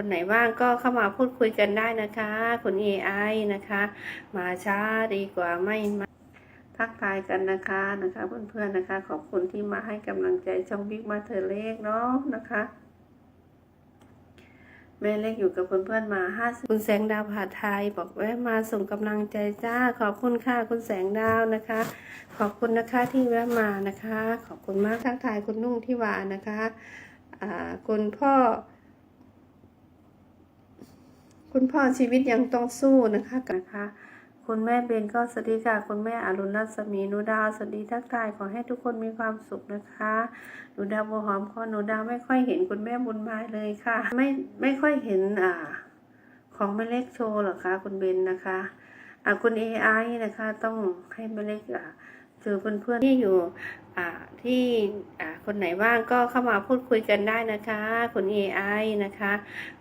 คนไหนว่างก็เข้ามาพูดคุยกันได้นะคะคุณ AI นะคะ มาช้าดีกว่าไม่มาทักทายกันนะคะนะคะเพื่อนๆนะคะ ขอบคุณที่มาให้กำลังใจช่องบิ๊กมาเธอเล็กเนาะนะคะแม่เล็กอยู่กับเพื่อนๆมาห้าคุณแสงดาวผาไทย บอกแวะมาส่งกำลังใจจ้า ขอบคุณค่ะคุณแสงดาวนะคะ ขอบคุณนะคะที่แวะมานะคะ ขอบคุณมากทักทายคุณนุ่งที่วานะคะอ่าคุณพ่อ คุณพ่อชีวิตยังต้องสู้นะคะนะคะ คุณแม่เบนก็สวัสดีค่ะ คุณแม่อรุณรัศมีหนูดาวสวัสดีทักทายขอให้ทุกคนมีความสุขนะคะหนูดาวบัวหอมคอหนูดาวไม่ค่อยเห็นคุณแม่บุญมาเลยค่ะ ไม่ไม่ค่อยเห็นอ่า ของแม่เล็กโชว์หรอคะคุณเบนนะคะอ่าคุณ AI นะคะ ต้องให้แม่เล็กอ่า เจอเพื่อนๆที่อยู่อ่าที่อ่าคนไหนว่างก็เข้ามาพูดคุยกันได้นะคะ คุณ AI นะคะ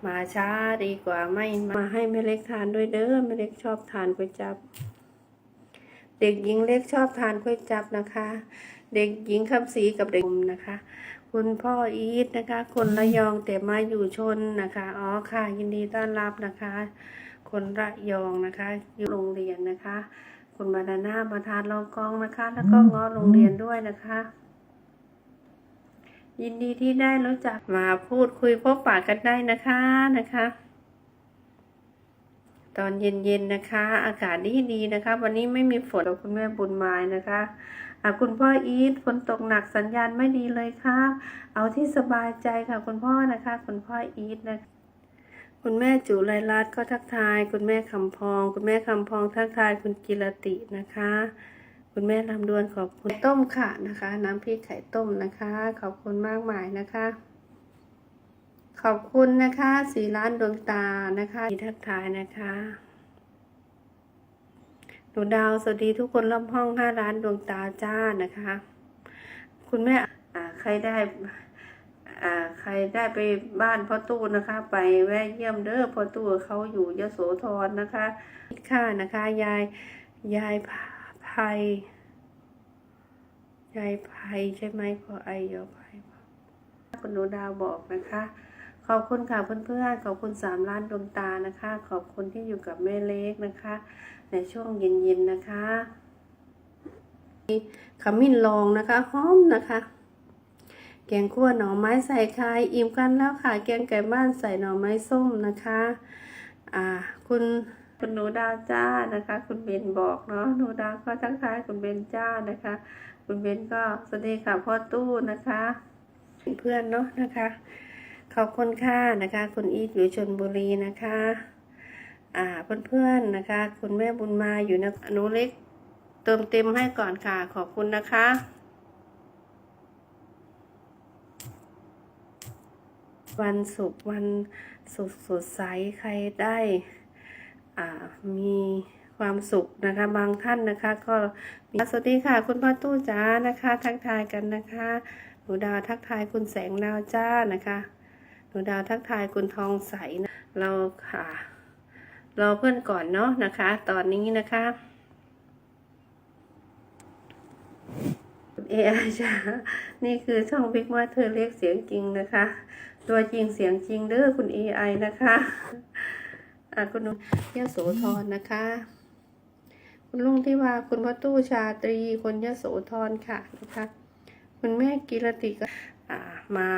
มาช้าดีกว่าไม่มาให้แม่เล็กทานด้วยเด้อแม่เล็กชอบทานก๋วยจับ เด็กหญิงเล็กชอบทานก๋วยจับนะคะ เด็กหญิงคำศรีกับเด็กหนุ่มนะคะ คุณพ่ออีทนะคะ คนระยองแต่มาอยู่ชนนะคะอ๋อค่ะ ยินดีต้อนรับนะคะ คนระยองนะคะอยู่โรงเรียนนะคะ คุณบานาน่ามาทานรองกองนะคะ แล้วก็ง้อโรงเรียนด้วยนะคะ ยินดีที่ได้รู้จักมาพูดคุยพบปะกันได้นะคะนะคะ ตอนเย็นๆนะคะ อากาศดีดีๆนะคะ วันนี้ไม่มีฝนกับคุณแม่บุญไม้นะคะอะคุณพ่ออีทฝนตกหนักสัญญาณไม่ดีเลยค่ะ เอาที่สบายใจค่ะ คุณพ่อนะคะ คุณพ่ออีทนะคะ คุณแม่จุไรรัตน์ก็ทักทาย คุณแม่คำพอง คุณแม่คำพองทักทายคุณกิรตินะคะ คุณแม่ลำดวนขอบคุณต้มค่ะนะคะ น้ำพริกไข่ต้มนะคะ ขอบคุณมากมายนะคะ ขอบคุณนะคะสีร้านดวงตานะคะทักทายนะคะหนูดาวสวัสดีทุกคนรอบห้องห้าร้านดวงตาจ้านะคะ คุณแม่ใครได้ อ่า ใครได้ไปบ้านพ่อตู้นะคะ ไปแวะเยี่ยมเด้อพ่อตู้เขาอยู่ยโสธรนะคะค่ะนะคะ ยายยายภัยยายภัยใช่ไหมพอไอยอภัยคุณหนูดาวบอกนะคะ ขอบคุณค่ะเพื่อนๆขอบคุณสามล้านดวงตานะคะ ขอบคุณที่อยู่กับแม่เล็กนะคะ ในช่วงเย็นๆนะคะขมิ้นลองนะคะหอมนะคะ แกงคั่วหน่อไม้ใส่ไข่อิ่มกันแล้วค่ะ แกงไก่บ้านใส่หน่อไม้ส้มนะคะ อ่า คุณคุณหนูดาวจ้านะคะ คุณเบนบอกเนาะหนูดาวก็ทักทายคุณเบนจ้านะคะ คุณเบนก็สวัสดีค่ะพ่อตู้นะคะ เพื่อนเนาะนะคะ ขอบคุณค่ะนะคะ คุณอีทอยู่ชนบุรีนะคะ อ่าเพื่อนๆนะคะ คุณแม่บุญมาอยู่นะหนูเล็ก เติมเต็มให้ก่อนค่ะขอบคุณนะคะ วันศุกร์วันสุขสดใสใครได้อ่ามีความสุขนะคะ บางท่านนะคะ ก็มีสวัสดีค่ะ คุณพ่อตู้จ้านะคะ ทักทายกันนะคะหนูดาวทักทายคุณแสงดาวจ้านะคะหนูดาวทักทายคุณทองใสนะเราค่ะรอเพื่อนก่อนเนาะนะคะ ตอนนี้นะคะเอไอจ้านี่คือช่องบิ๊กมาเธอเรียกเสียงจริงนะคะ ตัวจริงเสียงจริงเด้อคุณ AI นะคะอะคุณนุยโสธรนะคะ คุณลุงที่ว่าคุณพ่อตู้ชาตรีคนยโสธรค่ะนะคะคุณแม่กิรติก็อ่ามา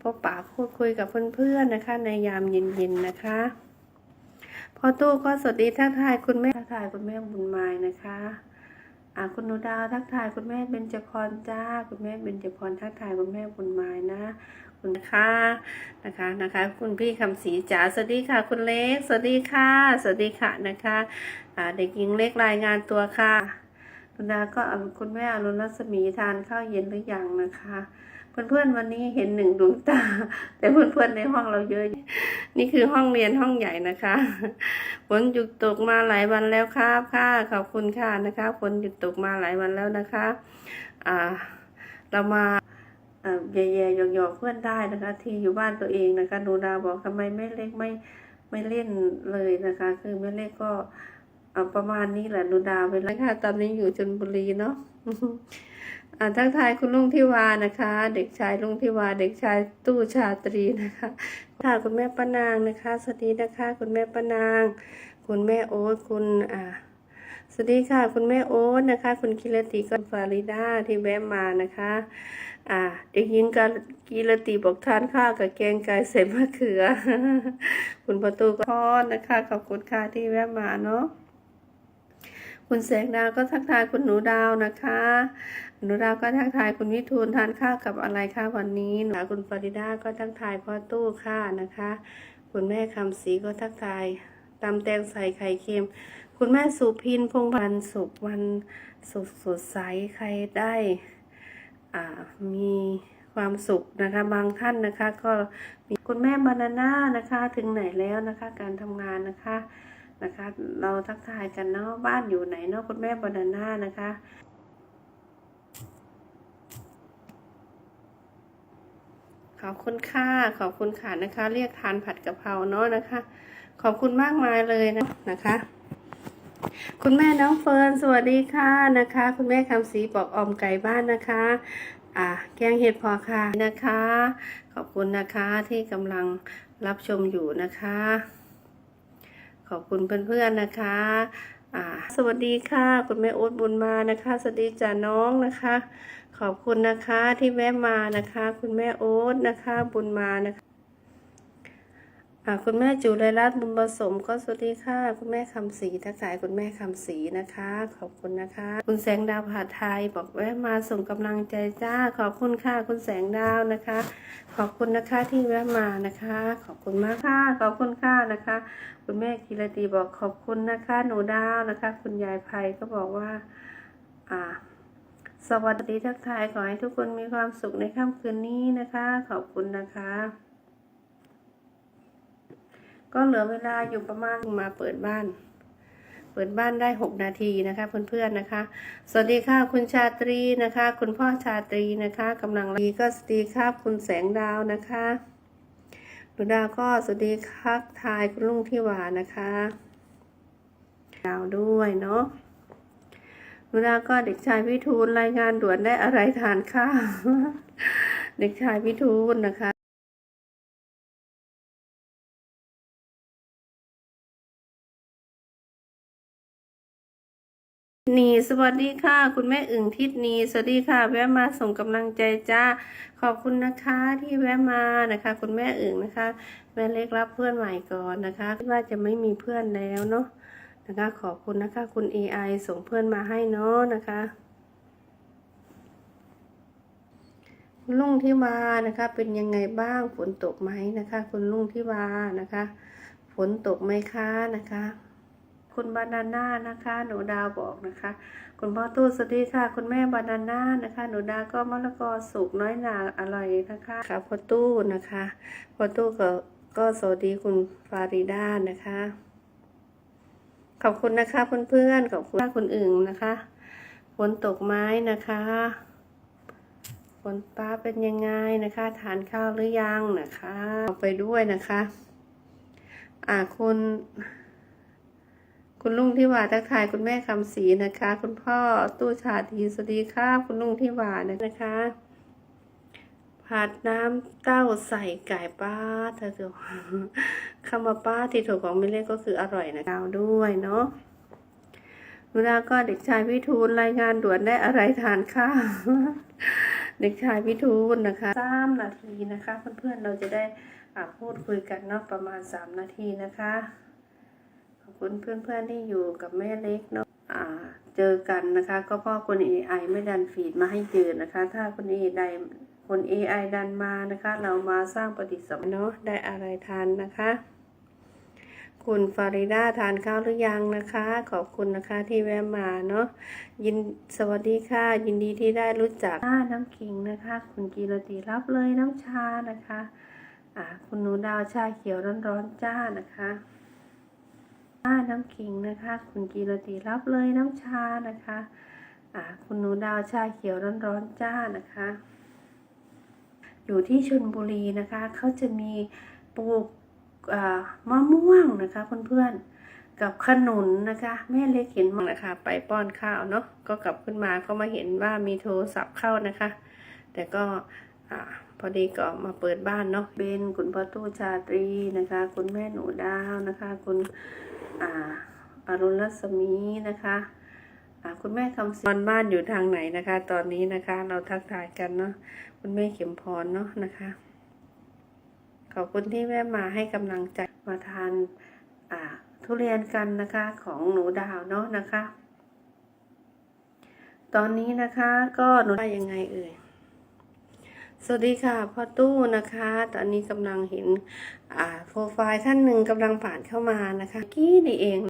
พบปะพูดคุยกับเพื่อนๆนะคะ ในยามเย็นๆนะคะพ่อตู้ก็สวัสดีทักทายคุณแม่ทักทายคุณแม่บุญมายนะคะอ่าคุณนูดาวทักทายคุณแม่เบญจพรจ้า คุณแม่เบญจพรทักทายคุณแม่บุญมายนะ คุณค่ะนะคะนะคะ คุณพี่คำศรีจ๋าสวัสดีค่ะ คุณเล็ก สวัสดีค่ะ สวัสดีค่ะนะคะเด็กหญิงเล็กรายงานตัวค่ะคุณดาก็คุณแม่อรุณรัศมีทานข้าวเย็นหรือยังนะคะเพื่อนๆวันนี้เห็นหนึ่งดวงตา แต่เพื่อนๆในห้องเราเยอะ นี่คือห้องเรียนห้องใหญ่นะคะฝนหยุดตกมาหลายวันแล้วครับค่ะขอบคุณค่ะนะคะฝนหยุดตกมาหลายวันแล้วนะคะ อ่า เรามา แย่ๆหยอกๆเพื่อนได้นะคะ ที่อยู่บ้านตัวเองนะคะหนูดาบอกทำไมไม่เล็กไม่ไม่เล่นเลยนะคะ คือไม่เล็กก็ประมาณนี้แหละหนูดาวเวลาค่ะตอนนี้อยู่ชนบุรีเนาะอ่าทักทายคุณลุงทิวานะคะ เด็กชายลุงทิวา เด็กชายตู้ชาตรีนะคะค่ะคุณแม่ป้านางนะคะสวัสดีนะคะ คุณแม่ป้านาง คุณแม่โอ๊ตคุณอ่า สวัสดีค่ะ คุณแม่โอ๊ตนะคะ คุณกิรติกอนฟาริดาที่แวะมานะคะ อ่าเด็กหญิงกากิรติบอกทานข้าวกับแกงไก่ใส่มะเขือ คุณประตูก็พอดนะคะขอบคุณค่ะที่แวะมาเนาะคุณแสงดาวก็ทักทายคุณหนูดาวนะคะ หนูดาวก็ทักทายคุณวิทูลทานข้าวกับอะไรคะวันนี้นะคุณฟาริดาก็ทักทายพ่อตู้ค่ะนะคะ คุณแม่คำศรีก็ทักทายตำแตงใส่ไข่เค็ม คุณแม่สุพินพงษ์พันสุขวันสุขสดใสใครได้อ่ามีความสุขนะคะ บางท่านนะคะ ก็มีคุณแม่บานาน่านะคะ ถึงไหนแล้วนะคะ การทำงานนะคะนะคะ เราทักทายกันเนาะบ้านอยู่ไหนเนาะคุณแม่บานาน่านะคะขอบคุณค่ะ ขอบคุณค่ะนะคะ เรียกทานผัดกะเพราเนาะนะคะ ขอบคุณมากมายเลยนะนะคะ คุณแม่น้องเฟิร์นสวัสดีค่ะนะคะ คุณแม่คำศรีบอกออมไก่บ้านนะคะ อ่าแกงเห็ดพอค่ะนะคะ ขอบคุณนะคะที่กำลังรับชมอยู่นะคะ ขอบคุณเพื่อนๆนะคะอ่าสวัสดีค่ะ คุณแม่โอ๊ตบุญมานะคะ สวัสดีจ้าน้องนะคะ ขอบคุณนะคะที่แวะมานะคะ คุณแม่โอ๊ตนะคะ บุญมานะคะ อ่าคุณแม่จุไรรัตน์บุญผสมก็สวัสดีค่ะ คุณแม่คำศรีทักทายคุณแม่คำศรีนะคะ ขอบคุณนะคะ คุณแสงดาวผาไทยบอกแวะมาส่งกำลังใจจ้า ขอบคุณค่ะคุณแสงดาวนะคะ ขอบคุณนะคะที่แวะมานะคะ ขอบคุณมากค่ะ ขอบคุณค่ะนะคะ คุณแม่กีรตีบอกขอบคุณนะคะ หนูดาวนะคะ คุณยายไพก็บอกว่าอ่าสวัสดีทักทายขอให้ทุกคนมีความสุขในค่ำคืนนี้นะคะ ขอบคุณนะคะ ก็เหลือเวลาอยู่ประมาณมาเปิดบ้าน เปิดบ้านได้หกนาทีนะคะเพื่อนๆนะคะ สวัสดีค่ะคุณชาตรีนะคะ คุณพ่อชาตรีนะคะกำลังดีก็สวัสดีครับคุณแสงดาวนะคะหนูดาวก็สวัสดีครับทายคุณลุงที่หวานะคะ ดาวด้วยเนาะเวลาวก็เด็กชายวิทูลรายงานด่วนได้อะไรทานข้าวเด็กชายวิทูลนะคะ นีสวัสดีค่ะ คุณแม่อึ่งทิศนีสวัสดีค่ะ แวะมาส่งกำลังใจจ้าขอบคุณนะคะที่แวะมานะคะ คุณแม่อึ่งนะคะ แม่เล็กรับเพื่อนใหม่ก่อนนะคะคิดว่าจะไม่มีเพื่อนแล้วเนาะนะคะ ขอบคุณนะคะ คุณ AI ส่งเพื่อนมาให้เนาะนะคะคุณลุงที่วานะคะ เป็นยังไงบ้างฝนตกไหมนะคะ คุณลุงที่วานะคะ ฝนตกไหมคะนะคะ คุณบานาน่านะคะ หนูดาวบอกนะคะ คุณพ่อตู้สวัสดีค่ะ คุณแม่บานาน่านะคะ หนูดาวก็มะละกอสุกน้อยหนาอร่อยนะคะค่ะพ่อตู้นะคะพ่อตู้ก็ก็สวัสดีคุณฟาริดานะคะ ขอบคุณนะคะเพื่อนๆขอบคุณคนอื่นนะคะฝนตกไม้นะคะฝนป้าเป็นยังไงนะคะ ทานข้าวหรือยังนะคะเอาไปด้วยนะคะ อ่าคุณ คุณลุงที่หวาทักทายคุณแม่คำศรีนะคะ คุณพ่อตู้ชาทีสวัสดีค่ะคุณลุงที่หวานะคะผัดน้ำเต้าใส่ไก่ป้าเธอถูกคำว่าป้าที่ถูกของมิเล่ก็คืออร่อยนะดาวด้วยเนาะเวลาก็เด็กชายวิทูลรายงานด่วนได้อะไรทานข้าวเด็กชายวิทูลนะคะสามนาทีนะคะ เพื่อนๆเราจะได้อาพูดคุยกันเนาะประมาณสามนาทีนะคะ อบคุณเพื่อนๆที่อยู่กับแม่เล็กเนาะอ่า เจอกันนะคะ ก็เพ่อคน AI ไม่ดันฟีดมาให้เจอนะคะ ถ้าคน AI คน AI ดันมานะคะ เรามาสร้างปฏิสัมพันธ์เนาะได้อะไรทานนะคะ คุณฟาริดาทานข้าวหรือยังนะคะ ขอบคุณนะคะที่แวะมาเนาะยินสวัสดีค่ะ ยินดีที่ได้รู้จักอ่าน้ำขิงนะคะ คุณกีรติรับเลยน้ำชานะคะ อ่า คุณหนูดาวชาเขียวร้อนๆจ้านะคะ น้ำขิงนะคะ คุณกีรติรับเลยน้ำชานะคะอ่าคุณหนูดาวชาเขียวร้อนๆจ้านะคะ อยู่ที่ชลบุรีนะคะเขาจะมีปลูกมะม่วงนะคะเพื่อนๆกับขนุนนะคะ แม่เล็กเห็นมั้งนะคะ ไปป้อนข้าวเนาะก็กลับขึ้นมาก็มาเห็นว่ามีโทรศัพท์เข้านะคะ แต่ก็อ่า พอดีก็มาเปิดบ้านเนาะเบนคุณพ่อตู้ชาตรีนะคะ คุณแม่หนูดาวนะคะ คุณอ่าอรุณรัศมีนะคะอ่าคุณแม่คำศรีนอนบ้านอยู่ทางไหนนะคะ ตอนนี้นะคะ เราทักทายกันเนาะคุณแม่เข็มพรเนาะนะคะ ขอบคุณที่แม่มาให้กำลังใจมาทานอ่าทุเรียนกันนะคะของหนูดาวเนาะนะคะ ตอนนี้นะคะก็หนูได้ยังไงเอ่ย สวัสดีค่ะพ่อตู้นะคะ ตอนนี้กำลังเห็นโปรไฟล์ท่านหนึ่งกำลังผ่านเข้ามานะคะ กี้นี่เอง